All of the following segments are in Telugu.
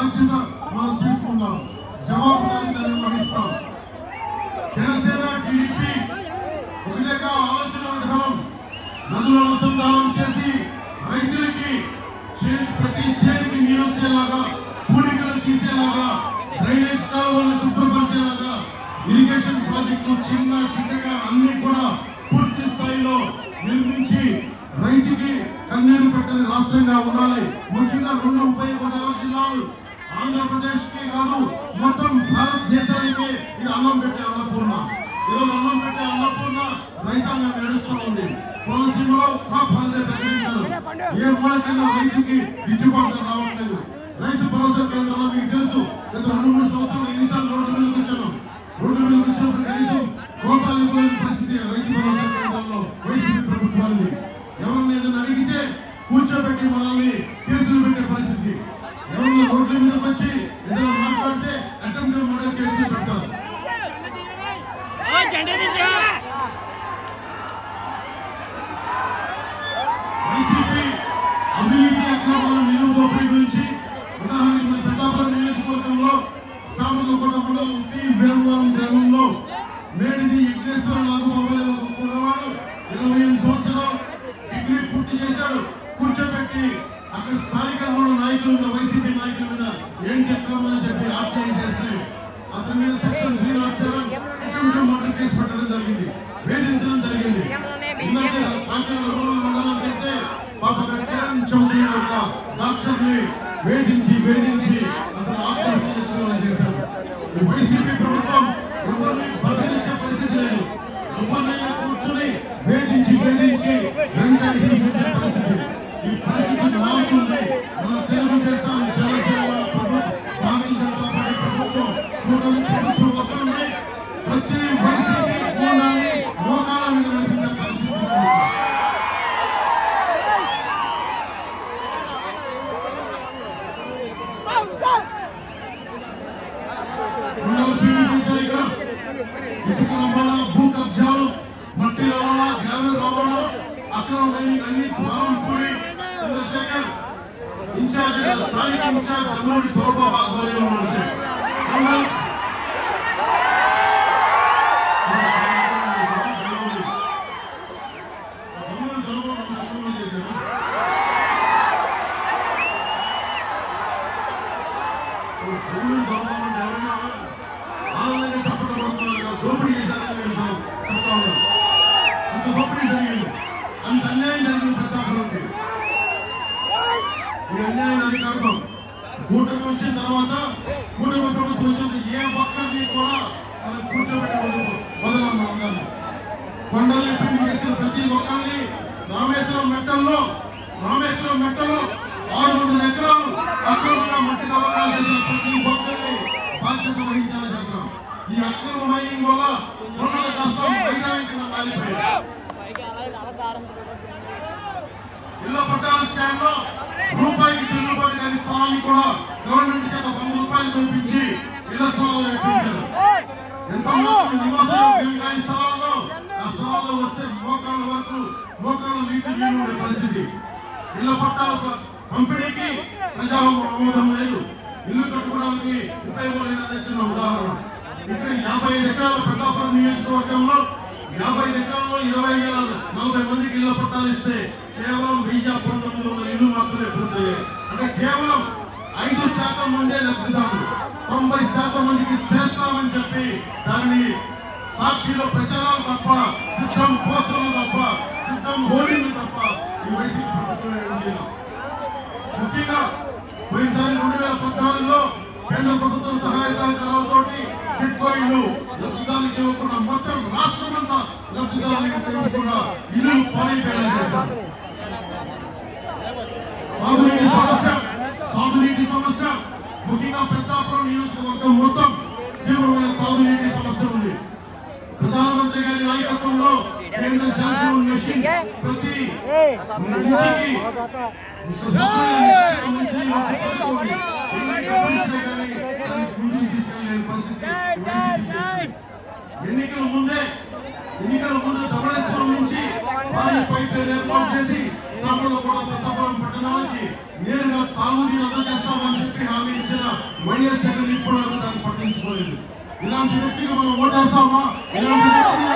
బాధ్యత మనం తీసుకున్నాం జవాబుదారీతనం నిర్వహిస్తాం జనసేన టీడీపీ ఒకటేగా ఆలోచన విధానం. నదుల అనుసంధానం చేసి రైతులకి ప్రతి చేతికి నీరు వచ్చేలాగా పూడికలు తీసేలాగా డ్రైనేజ్ కాలువలను శుభ్రపరిచేలాగా ఇరిగేషన్ ప్రాజెక్టులు చిన్న చిన్నగా అన్ని కూడా పూర్తి స్థాయిలో నిర్మించి రైతుకి కన్నీరు పెట్టని రాష్ట్రంగా ఉండాలి. ముఖ్యంగా రెండు ఉభయ గోదావరి జిల్లాలు. ఆంధ్రప్రదేశ్కి కాదు మొత్తం భారతదేశానికి ఇది అన్నం పెట్టే అన్నపూర్ణ. ఈరోజు అన్నం పెట్టే అన్నపూర్ణ రైతాంగం నడుస్తూ ఉంది. కోనసీమలో క్రాప్ హాలిడే ప్రకటించారు. ఏ మూలకైనా రైతుకి గిట్టుబాటు రావట్లేదు. రైతు భరోసా కేంద్రంలో మీకు తెలుసు గత రెండు మూడు సంవత్సరాలు ఎన్నిసార్లు రోడ్డు మీదకి వచ్చాను. రోడ్డు మీదకి వచ్చినప్పుడు కనీసం కోపాలు ఇవ్వలేని పరిస్థితి రైతు భరోసా కేంద్రంలో వైసీపీ ప్రభుత్వాన్ని ఎవరిని ఏదైనా అడిగితే కూర్చోబెట్టి మనల్ని కేసులు పెట్టే పరిస్థితి. ఎవరిని రోడ్లు మీదకి వచ్చి ఏదైనా మాట్లాడితే అటెంప్ట్ మర్డర్ కేసులు పెడతారు జెండా దించా వైసీపీ అవినీతి అక్రమాలు నిలువు దోపిడీ గురించి ఉదాహరణకి మన పెద్దాపురం నియోజకవర్గంలో సామర్లకోట మండలం టీ. వేరువారం గ్రామంలో మేడిది యజ్ఞేశ్వర నాగబాబు ఒక కుర్రవాడు ఇరవై ఎనిమిది సంవత్సరాలు డిగ్రీ పూర్తి చేశాడు. కూర్చోబెట్టి అక్కడ స్థానికంగా ఉన్న నాయకుల మీద వైసీపీ నాయకుల మీద ఏంటి అక్రమాలని చెప్పి ఆత్మహత్య చేస్తే అతని మీద section three not seven murder case పెట్టడం జరిగింది. వేధించడం జరిగింది. ఇందాక కాకినాడ రూరల్ డాక్టర్ వేధించి వేధించి అతను ఆత్మహత్య చేసుకోవాలని చేశారు వైసీపీ రవాణా, గ్రావెల్ రవాణా, అక్రమ మైనింగ్ అన్ని భారం కూడి చంద్రశేఖర్ ఇన్ఛార్జ్ స్థానిక ఇన్ఛార్జ్ తమ్ముడి దొరబాబు ఎవరైనా ఆనందంగా చెప్పడం దోపిడీ చేశారని నేను చెప్తా ఉన్నాను దోపిడీ జరిగింది అంత అన్యాయం జరిగింది పెద్దాపురంకి ఈ అన్యాయం అరికడతాం కూటమి వచ్చిన తర్వాత కూటమి ప్రభుత్వం వచ్చింది. ఏ ఒక్కరిని కూడా మనం కూర్చోబెట్టి వదలు వదలం మనందరం కొండల్ని పిండి చేసిన ప్రతి ఒక్కరిని రామేశ్వరం మెట్టల్లో రామేశ్వరం మెట్టలో ఆరు వందల ఎకరాలు అక్రమంగా మట్టి తవ్వకాలు చేసిన ప్రతి ఒక్కరిని బాధ్యత వహించాలని చెప్తున్నాం. ఈ అక్రమ మైనింగ్ వల్ల కొండల కష్టం మైదానికి మారిపోయాయి ఇళ్ళ పట్టాల స్కామ్లో రూపాయికి చెల్లుబాటు కాని స్థలాన్ని కూడా గవర్నమెంట్ చేత వంద రూపాయలు కల్పించి ఇళ్ళ స్థలాలు ఇప్పించారు ఎంతో మంది నివాస యోగ్యం కాని స్థలాల్లో ఆ స్థలాల్లో వస్తే మోకాళ్ళ వరకు మోకాళ్ళ నీళ్ళు ఉండే పరిస్థితి. ఇళ్ళ పట్టాల పంపిణీకి ప్రజా ఆమోదం లేదు. ఇల్లు కట్టుకోవడానికి ఉపయోగం లేదని చిన్న ఉదాహరణ. ఇక్కడ యాభై ఎకరాల పెద్దాపురం నియోజకవర్గంలో యాభై ఎకరాల్లో ఇరవై వేల నలభై మందికి ఇళ్ళ పట్టాలు ఇస్తే కేవలం వెయ్యి పంతొమ్మిది వందల ఇల్లు మాత్రమే పూర్తయ్యాయి. అంటే కేవలం ఐదు శాతం మందే లబ్ధిదారులు. తొంభై శాతం మందికి చేస్తామని చెప్పి దానిని సాక్షిలో ప్రచారాలు తప్ప సిద్ధం పోస్టర్లు తప్ప సిద్ధం హోర్డింగ్లు తప్ప ఈ వైసీపీ ప్రభుత్వం ఏం చేయడం ముఖ్యంగా పోయినసారి రెండు వేల పద్నాలుగులో కేంద్ర ప్రభుత్వం సహాయ సహకారం లబ్ధిదారులకు ఇవ్వకుండా ఇల్లు పాడైపోయేలా చేశారు సాగునీటి సమస్య సాగునీటి సమస్య ముఖ్యంగా పెద్దాపురం నియోజకవర్గం మొత్తం తీవ్రమైన తాగునీటి సమస్య ఉంది ప్రధానమంత్రి గారి నాయకత్వంలో కేంద్ర మిషన్ ప్రతి ఇంటికి స్వచ్ఛమైన ఎన్ని డబ్బులు ఇచ్చినా కానీ దానికి ముందుకు తీసుకెళ్ళలేని పరిస్థితి వైసీపీ చేస్తుంది. ఎన్నికల ముందే ఎన్నికల ముందు ధవళేశ్వరం నుంచి భారీ పైప్ ఏర్పాటు చేసి సామర్లో కూడా పెద్దపురం పట్టణానికి నేరుగా తాగునీరు అందజేస్తామని చెప్పి హామీ ఇచ్చిన వైఎస్ జగన్ ఇప్పుడు వరకు దాన్ని పట్టించుకోలేదు. ఇలాంటి వ్యక్తికి మనం ఓటేస్తామా ఇలాంటి వ్యక్తిని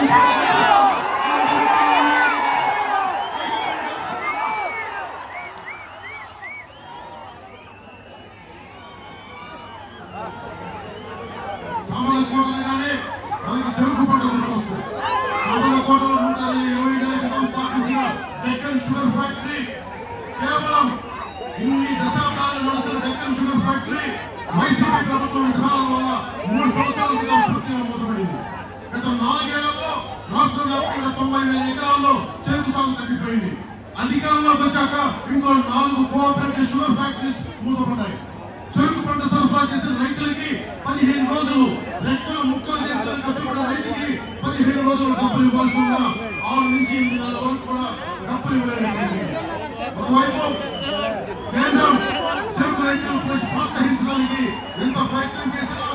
సంవత్సరాల క్రితం పూర్తిగా మూతపడింది. గత నాలుగేళ్ళలో రాష్ట్ర వ్యాప్తంగా తొంభై వేల ఎకరాల్లో చెరుకు సాగు తగ్గిపోయింది. అధికారంలోకి వచ్చాక ఇంకో నాలుగు కోఆపరేటివ్ షుగర్ ఫ్యాక్టరీస్ మూతపడ్డాయి. చెరుకు పంట సరఫరా చేసిన రైతులకి పదిహేను రోజులు రెక్కలు ముక్కలు చేసిన కష్టపడే రైతుకి పదిహేను రోజులు డబ్బులు ఇవ్వాల్సి ఉన్న ఆరు నుంచి ఎనిమిది నెలల వరకు కూడా డబ్బులు ఇవ్వలేదు ఒకవైపు కేంద్రం చెరుకు రైతులు ప్రోత్సహించడానికి ఎంత ప్రయత్నం చేసినా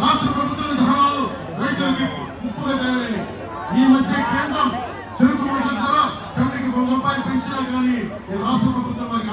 రాష్ట్ర ప్రభుత్వ విధానాలు రైతులకి ముప్పుగా తయారైంది ఈ మధ్య కేంద్రం చెరుకు మద్దతు ధర టన్నుకి వంద రూపాయలు పెంచినా కానీ రాష్ట్ర ప్రభుత్వం వారికి